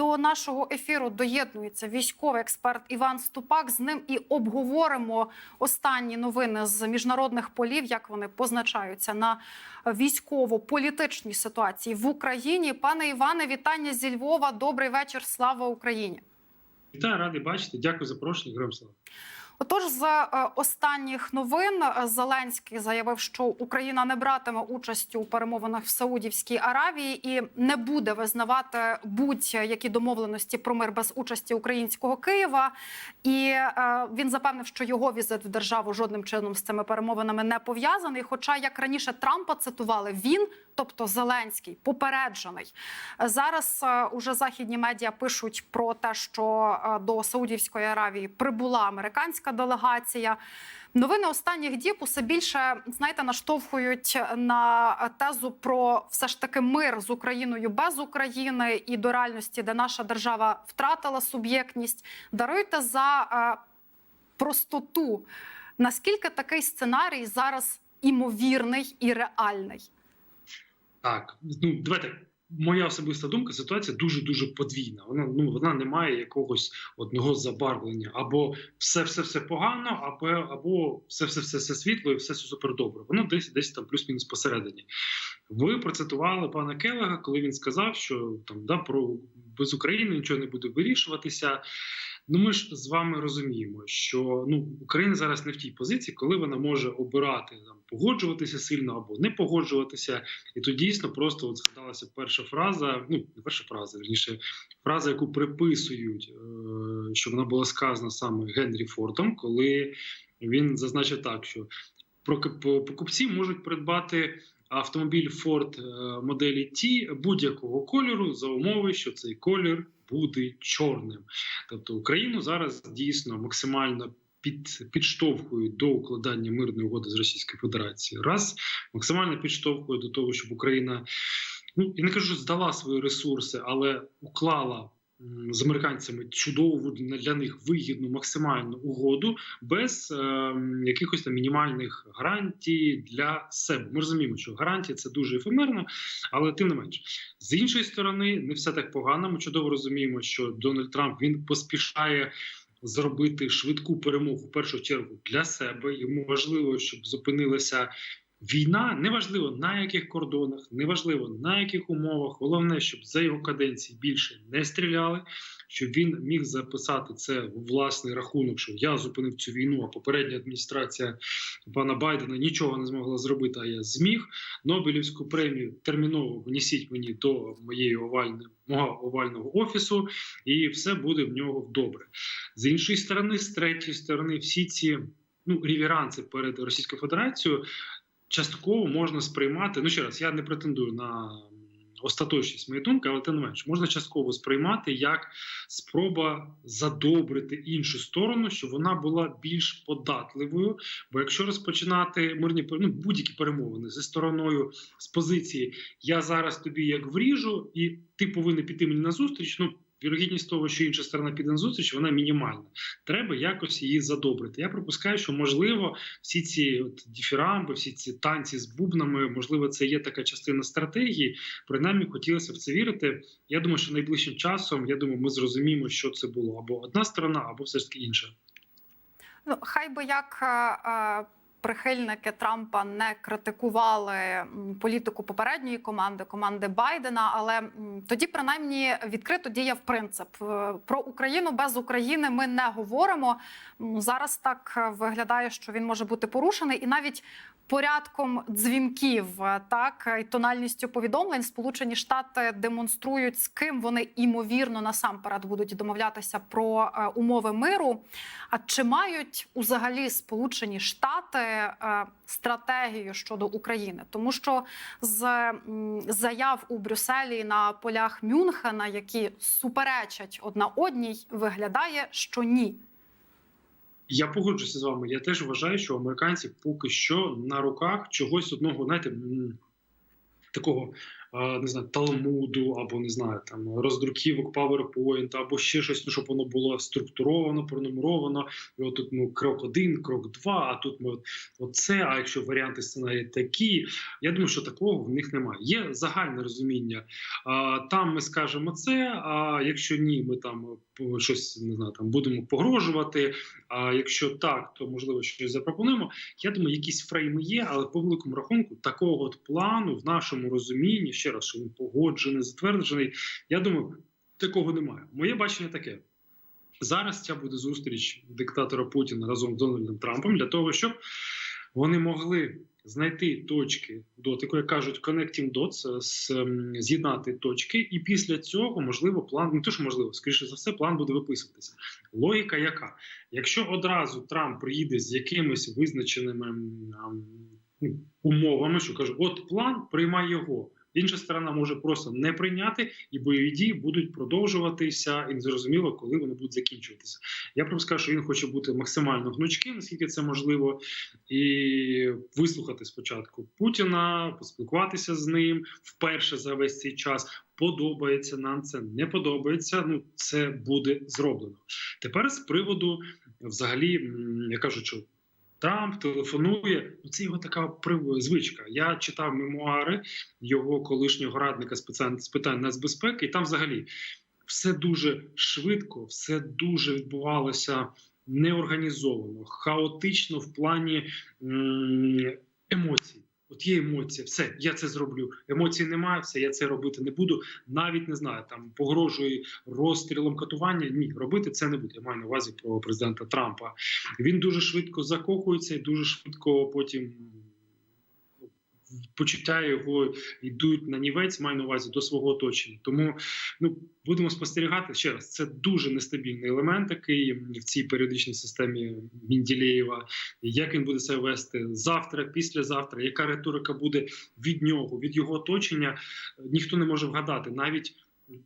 до нашого ефіру доєднується військовий експерт Іван Ступак. З ним і обговоримо останні новини з міжнародних полів, як вони позначаються на військово-політичній ситуації в Україні. Пане Іване, вітання зі Львова. Добрий вечір. Слава Україні. Вітаю, радий бачити. Дякую за запрошення. Героям слава. Отож, з е, останніх новин е, Зеленський заявив, що Україна не братиме участі у перемовинах в Саудівській Аравії і не буде визнавати будь-які домовленості про мир без участі українського Києва. І е, він запевнив, що його візит в державу жодним чином з цими перемовинами не пов'язаний. Хоча, як раніше Трампа цитували, він, тобто Зеленський, попереджений. Зараз е, уже західні медіа пишуть про те, що е, до Саудівської Аравії прибула американська делегація. Новини останніх діб усе більше знаєте, наштовхують на тезу про все ж таки мир з Україною без України і до реальності, де наша держава втратила суб'єктність. Даруйте за е, простоту. Наскільки такий сценарій зараз імовірний і реальний? Так, ну давайте. Моя особиста думка, ситуація дуже дуже подвійна. Вона ну вона не має якогось одного забарвлення, або все, все, все погано, або або все, все, все, все світло і все супер добре. Воно десь десь там плюс-мінус посередині. Ви процитували пана Келега, коли він сказав, що там да про без України нічого не буде вирішуватися. Ну, ми ж з вами розуміємо, що ну Україна зараз не в тій позиції, коли вона може обирати там погоджуватися сильно або не погоджуватися, і то дійсно просто от згадалася перша фраза. Ну не перша фраза, верніше фраза, яку приписують, е- що вона була сказана саме Генрі Фордом, коли він зазначив так, що покупці можуть придбати. Автомобіль Ford е, моделі T будь-якого кольору за умови, що цей колір буде чорним. Тобто Україну зараз дійсно максимально під підштовхують до укладання мирної угоди з Російською Федерацією. Раз максимально підштовхують до того, щоб Україна ну я не кажу, здала свої ресурси, але уклала. З американцями чудову для них вигідну максимальну угоду без е, якихось там мінімальних гарантій для себе. Ми розуміємо, що гарантії це дуже ефемерно, але тим не менш, з іншої сторони, не все так погано. Ми чудово розуміємо, що Дональд Трамп він поспішає. Зробити швидку перемогу в першу чергу для себе йому важливо, щоб зупинилася Війна неважливо на яких кордонах, неважливо на яких умовах. Головне, щоб за його каденції більше не стріляли, щоб він міг записати це в власний рахунок, що я зупинив цю війну. А попередня адміністрація пана Байдена нічого не змогла зробити. А я зміг Нобелівську премію терміново внесіть мені до моєї овальної мого овального офісу, і все буде в нього добре. З іншої сторони, з третьої сторони, всі ці ну ревіранси перед Російською Федерацією частково можна сприймати. Ну ще раз, я не претендую на остаточність моєї думки, але тим не менш можна частково сприймати як спроба задобрити іншу сторону, щоб вона була більш податливою. Бо якщо розпочинати мирні ну, будь-які перемовини зі стороною з позиції Я зараз тобі як вріжу, і ти повинен піти мені на зустріч. Ну вірогідність того, що інша сторона піде на зустріч, вона мінімальна. Треба якось її задобрити. Я припускаю, що можливо всі ці от діфірамби, всі ці танці з бубнами, можливо, це є така частина стратегії. Принаймні хотілося в це вірити. Я думаю, що найближчим часом я думаю, ми зрозуміємо, що це було або одна сторона, або все ж таки інша. Ну, хай би як. Е, прихильники Трампа не критикували політику попередньої команди, команди Байдена. Але тоді, принаймні, відкрито діяв принцип Е, про Україну без України. Ми не говоримо. Зараз так виглядає, що він може бути порушений, і навіть порядком дзвінків, так і тональністю повідомлень, Сполучені Штати демонструють, з ким вони імовірно насамперед будуть домовлятися про е, умови миру. А чи мають взагалі Сполучені Штати е, стратегію щодо України? Тому що з заяв у Брюсселі на полях Мюнхена, які суперечать одна одній, виглядає, що ні. Я погоджуся з вами. Я теж вважаю, що американці поки що на руках чогось одного, знаєте, такого е, не знаю, Талмуду, або не знаю, там роздруківок PowerPoint, або ще щось, ну, щоб воно було структуровано, пронумеровано. І от ну, крок один, крок два, а тут ми от, оце. А якщо варіанти сценарії такі, я думаю, що такого в них немає. Є загальне розуміння. А, там ми скажемо це. А якщо ні, ми там е, щось не знаю, там будемо погрожувати. А якщо так, то можливо щось запропонуємо. Я думаю, якісь фрейми є, але по великому рахунку такого от плану в нашому розумінні, ще раз, що він погоджений, затверджений. Я думаю, такого немає. Моє бачення таке. Зараз ця буде зустріч диктатора Путіна разом з Дональдом Трампом для того, щоб вони могли знайти точки дотику, як кажуть, connecting dots, з- ем, з'єднати точки, і після цього можливо план, не то що можливо, скоріше за все, план буде виписуватися. Логіка яка? Якщо одразу Трамп приїде з якимись визначеними м, ну, умовами, що каже, от план, приймай його. Інша сторона може просто не прийняти, і бойові дії будуть продовжуватися, і незрозуміло, коли вони будуть закінчуватися. Я просто скажу, що він хоче бути максимально гнучким, наскільки це можливо, і вислухати спочатку Путіна, поспілкуватися з ним вперше за весь цей час. Подобається нам це, не подобається. Ну це буде зроблено. Тепер з приводу, взагалі, я кажу, що Трамп телефонує. Ну це його така звичка. Я читав мемуари його колишнього радника з питань, нацбезпеки, і там взагалі все дуже швидко, все дуже відбувалося неорганізовано, хаотично в плані емоцій. От є емоція, все, я це зроблю. Емоцій немає, все, я це робити не буду. Навіть не знаю, там погрожує розстрілом катування. Ні, робити це не буде. Я маю на увазі про президента Трампа. Він дуже швидко закохується і дуже швидко потім почуття його йдуть на нівець, маю на увазі до свого оточення. Тому ну будемо спостерігати ще раз. Це дуже нестабільний елемент, такий в цій періодичній системі Мінділеєва. Як він буде себе вести завтра, післязавтра, яка риторика буде від нього, від його оточення, ніхто не може вгадати навіть.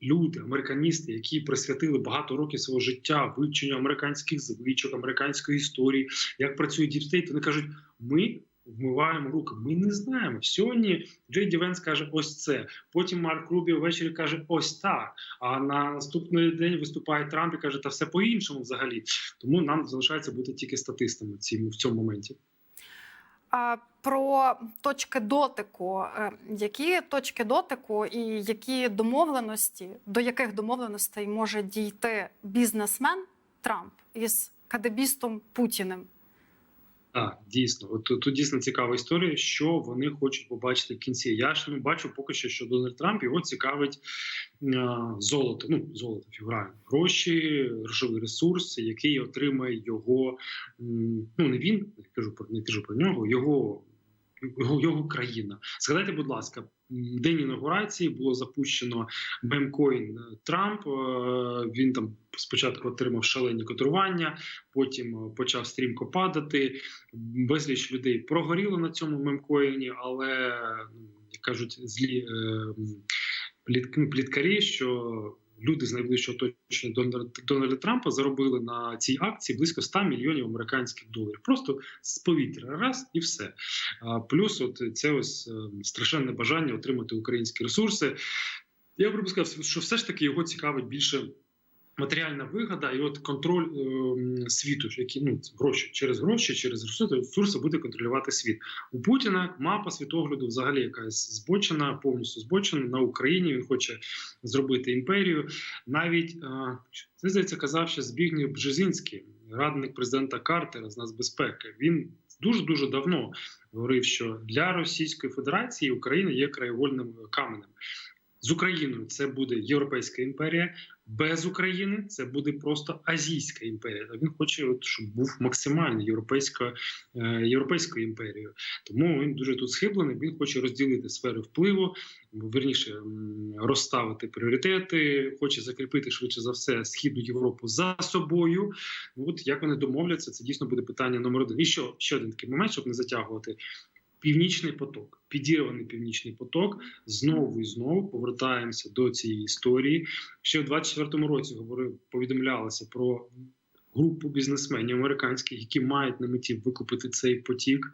Люди, американісти, які присвятили багато років свого життя вивченню американських звичок, американської історії, як працює діпстейт, вони кажуть: ми вмиваємо руки. Ми не знаємо. Сьогодні Джей Ді Венс каже ось це. Потім Марк Рубі ввечері каже ось так. А на наступний день виступає Трамп і каже, та все по-іншому взагалі. Тому нам залишається бути тільки статистами в цьому моменті. Про точки дотику. Е, Які точки дотику і які домовленості, до яких домовленостей може дійти бізнесмен Трамп із кадебістом Путіним? Так, дійсно, от тут- дійсно цікава історія, що вони хочуть побачити в кінці. Я ж ну бачу поки що, що Дональд Трамп його цікавить е, золото. Ну золото фігурально гроші, грошовий ресурс, який отримає його. Ну не він, не кажу про не кажу про нього, його. Його, країна. Згадайте, будь ласка, день інаугурації було запущено мемкоін Трамп. е, Він там спочатку отримав шалені котирування, потім е, почав стрімко падати. Безліч людей прогоріло на цьому мемкоїні, але ну, як кажуть, злі е, ну, пліткарі, що люди з найближчого оточення Дональда, Трампа заробили на цій акції близько 100 мільйонів американських доларів. Просто з повітря раз і все. А, плюс, от це ось е, страшенне бажання отримати українські ресурси. Я б сказав, що все ж таки його цікавить більше матеріальна вигода і от контроль е, світу, які ну гроші через гроші, через ресурси, ресурси буде контролювати світ. У Путіна мапа світогляду взагалі якась збочена, повністю збочена на Україні. Він хоче зробити імперію. Навіть е, це здається, казав ще Збігнєв Бжезінський, радник президента Картера з нацбезпеки. Він дуже дуже давно говорив, що для Російської Федерації Україна є краєвольним каменем. З Україною це буде Європейська імперія, без України це буде просто Азійська імперія. Він хоче, щоб був максимально європейсько, е, європейською імперією. Тому він дуже тут схиблений. Він хоче розділити сфери впливу, верніше розставити пріоритети, хоче закріпити швидше за все східну Європу за собою. От як вони домовляться, це дійсно буде питання номер один. І що ще один такий момент, щоб не затягувати. Північний поток, підірваний північний поток. Знову і знову повертаємося до цієї історії. Ще в 24-му році говорив, повідомлялося про групу бізнесменів американських, які мають на меті викупити цей потік.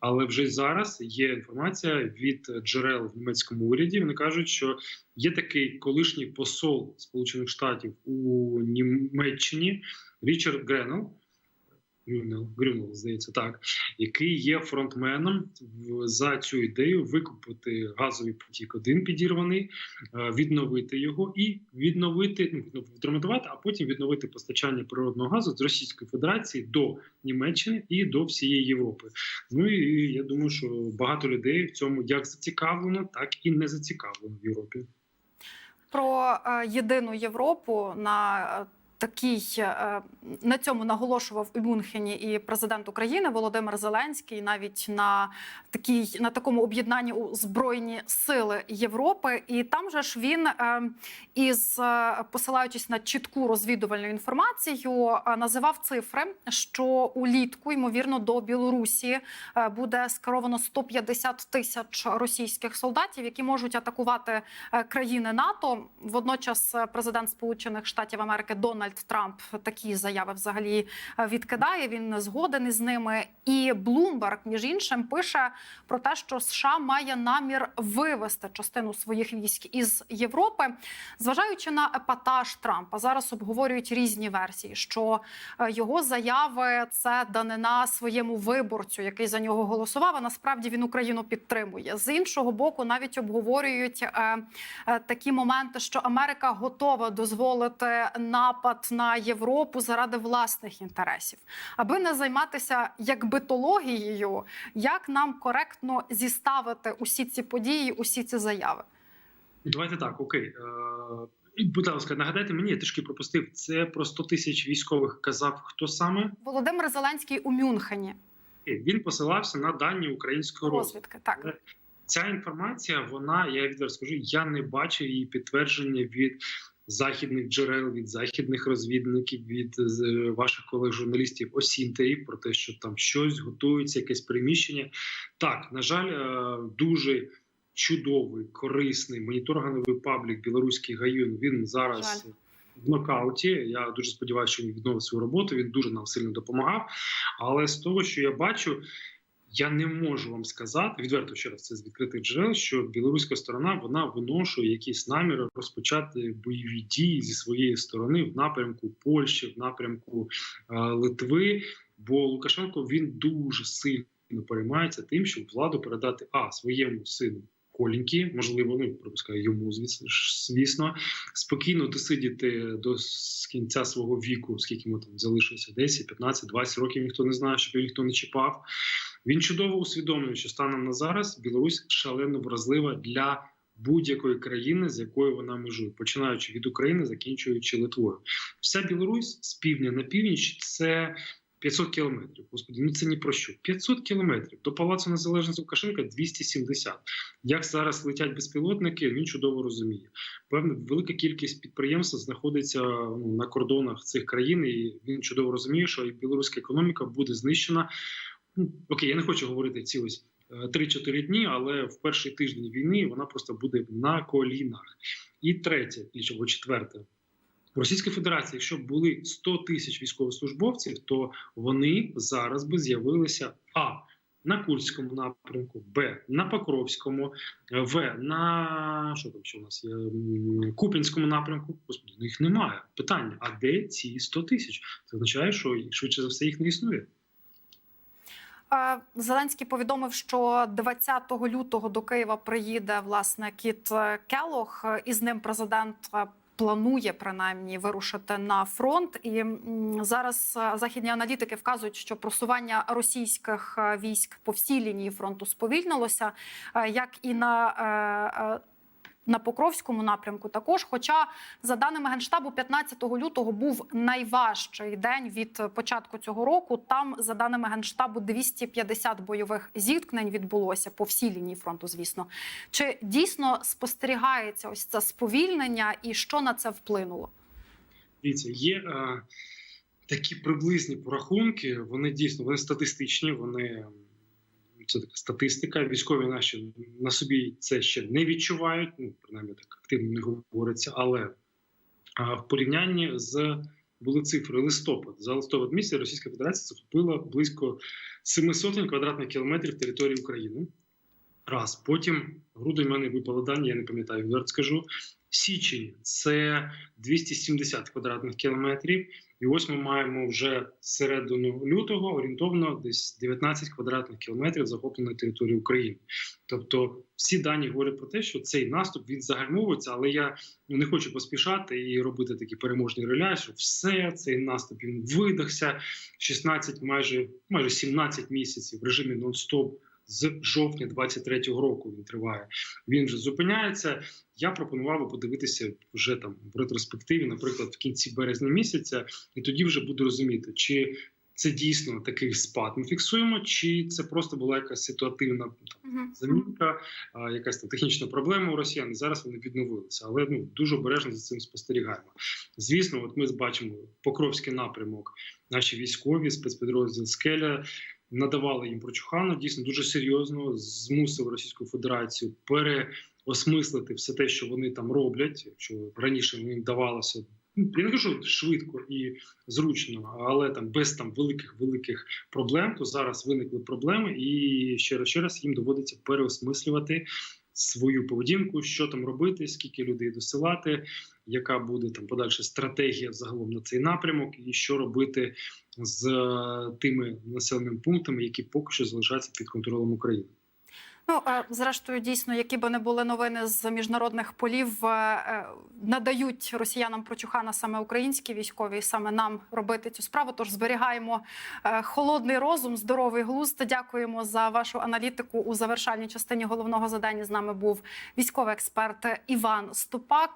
Але вже зараз є інформація від джерел в німецькому уряді. Вони кажуть, що є такий колишній посол Сполучених Штатів у Німеччині Річард Гренел. Грюнел, Грюнел, здається, так, який є фронтменом за цю ідею викупити газовий потік один підірваний, е, відновити його і відновити, ну, відремонтувати, а потім відновити постачання природного газу з Російської Федерації до Німеччини і до всієї Європи. Ну і я думаю, що багато людей в цьому як зацікавлено, так і не зацікавлено в Європі. Про е, єдину Європу на е, такій е, на цьому наголошував у Мюнхені і президент України Володимир Зеленський, навіть на такій на такому об'єднанні у збройні сили Європи. І там же ж він е, із е, посилаючись на чітку розвідувальну інформацію, е, називав цифри, що улітку ймовірно до Білорусі е, буде скеровано 150 тисяч російських солдатів, які можуть атакувати е, країни НАТО. Водночас е, президент Сполучених Штатів Америки Дональд Трамп такі заяви взагалі е, відкидає. Він не згоден із ними. І Блумберг, між іншим, пише про те, що США має намір вивести частину своїх військ із Європи, зважаючи на епатаж Трампа. Зараз обговорюють різні версії, що е, його заяви це данина своєму виборцю, який за нього голосував. А насправді він Україну підтримує. З іншого боку, навіть обговорюють е, е, такі моменти, що Америка готова дозволити напад на Європу заради власних інтересів, аби не займатися як битологією, як нам коректно зіставити усі ці події, усі ці заяви. Давайте так, окей. Е, будь ласка, нагадайте мені, я трішки пропустив. Це про 100 тисяч військових казав хто саме? Володимир Зеленський у Мюнхені Він посилався на дані української розвідки. розвідки. Так Ця інформація, вона, я відверто скажу, я не бачив її підтвердження від західних джерел, від західних розвідників, від ваших колег-журналістів осінтерів про те, що там щось готується, якесь приміщення. Так, на жаль, е, дуже чудовий, корисний моніторинговий паблік білоруський гаюн. Він зараз. Жаль. В нокауті я дуже сподіваюся, що він відновить свою роботу. Він дуже нам сильно допомагав. Але з того, що я бачу, я не можу вам сказати відверто ще раз це з відкритих джерел, що білоруська сторона вона виношує якісь наміри розпочати бойові дії зі своєї сторони в напрямку Польщі, в напрямку е, Литви. Бо Лукашенко він дуже сильно переймається тим, щоб владу передати а своєму сину. Коліньки, можливо, ну припускаю йому звісно, спокійно досидіти до кінця свого віку, скільки йому там залишилося 10, 15, 20 років. Ніхто не знає, щоб ніхто не чіпав. Він чудово усвідомлює, що станом на зараз Білорусь шалено вразлива для будь-якої країни, з якою вона межує, починаючи від України, закінчуючи Литвою. Вся Білорусь з півдня на північ це 500 кілометрів. Господи, ну це ні про що. 500 кілометрів до Палацу Незалежності Лукашенка 270. Як зараз летять безпілотники, він чудово розуміє. Певна велика кількість підприємств знаходиться ну, на кордонах цих країн, і він чудово розуміє, що і білоруська економіка буде знищена. Ну, окей, я не хочу говорити ці ось е, 3-4 дні, але в перший тиждень війни вона просто буде на колінах. І третє, або четверте. В Російській Федерації, якщо б були 100 тисяч військовослужбовців, то вони зараз би з'явилися а на Курському напрямку, б на Покровському, в на що там ще у нас є Купінському напрямку. Господи, ну їх немає. Питання: а де ці 100 тисяч? Це означає, що швидше за все їх не існує. Зеленський повідомив, що 20 лютого до Києва приїде власне Кіт е, Келох. І з ним президент е, планує принаймні вирушити на фронт. І зараз е, західні аналітики вказують, що просування російських військ по всій лінії фронту сповільнилося, як і на на Покровському напрямку також. Хоча, за даними генштабу, 15 лютого був найважчий день від початку цього року. Там, за даними генштабу, 250 бойових зіткнень відбулося по всій лінії фронту. Звісно, чи дійсно спостерігається ось це сповільнення, і що на це вплинуло? Дивіться, є е, такі приблизні порахунки. Вони дійсно вони статистичні. Вони це така статистика. Військові наші на собі це ще не відчувають. Ну принаймні так активно не говориться. Але е, в порівнянні з були цифри листопад. За листопад місяць Російська Федерація захопила близько 700 квадратних кілометрів території України. Раз. Потім грудень в мене випало дані, я не пам'ятаю, скажу. Січень це 270 квадратних кілометрів. І ось ми маємо вже середину лютого орієнтовно десь 19 квадратних кілометрів захопленої території України. Тобто всі дані говорять про те, що цей наступ він загальмовується, але я ну, не хочу поспішати і робити такі переможні реля, що все цей наступ він видахся 16, майже майже 17 місяців в режимі нон-стоп. З жовтня 23-го року він триває. Він вже зупиняється. Я пропонував би подивитися вже там в ретроспективі, наприклад, в кінці березня місяця, і тоді вже буду розуміти, чи це дійсно такий спад ми фіксуємо, чи це просто була якась ситуативна там, замінка, а, якась там технічна проблема у росіян. і Зараз вони відновилися, але ну дуже обережно за цим спостерігаємо. Звісно, от ми бачимо Покровський напрямок. Наші військові спецпідрозділ Скеля надавали їм прочухану, дійсно дуже серйозно змусив Російську Федерацію переосмислити все те, що вони там роблять. Якщо раніше їм давалося. ну, Я не кажу швидко і зручно, але там без там великих великих проблем, то зараз виникли проблеми, і ще раз ще раз їм доводиться переосмислювати свою поведінку, що там робити, скільки людей досилати, яка буде там подальша стратегія загалом на цей напрямок, і що робити з е, тими населеними пунктами, які поки що залишаються під контролем України. Ну зрештою, дійсно, які би не були новини з міжнародних полів, е, е, надають росіянам прочухана саме українські військові, саме нам робити цю справу. Тож зберігаємо холодний розум, здоровий глузд. Дякуємо за вашу аналітику у завершальній частині головного задання. З нами був військовий експерт Іван Ступак.